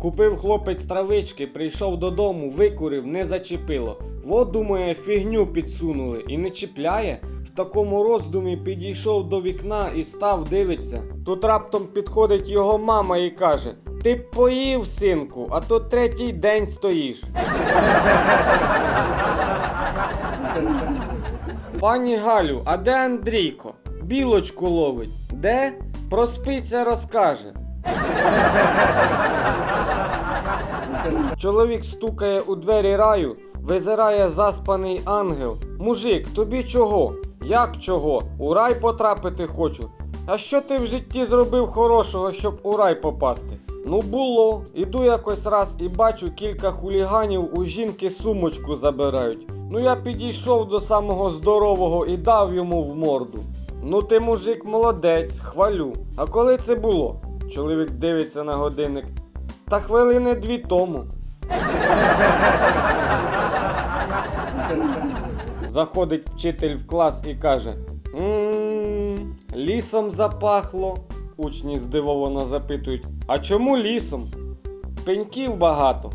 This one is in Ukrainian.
Купив хлопець травички, прийшов додому, викурив, не зачепило. Во, думає, фігню підсунули і не чіпляє. В такому роздумі підійшов до вікна і став дивиться. Тут раптом підходить його мама і каже: Ти поїв, синку, а то третій день стоїш. Пані Галю, а де Андрійко? Білочку ловить. Де? Проспиться розкаже. Чоловік стукає у двері раю, визирає заспаний ангел. Мужик, тобі чого? Як чого? У рай потрапити хочу. А що ти в житті зробив хорошого, щоб у рай попасти? Ну було. Іду якось раз і бачу кілька хуліганів у жінки сумочку забирають. Ну я підійшов до самого здорового і дав йому в морду. Ну ти мужик молодець, хвалю. А коли це було? Чоловік дивиться на годинник. Та хвилини дві тому. Заходить вчитель в клас і каже: «М, лісом запахло. Учні здивовано запитують: А чому лісом? Пеньків багато.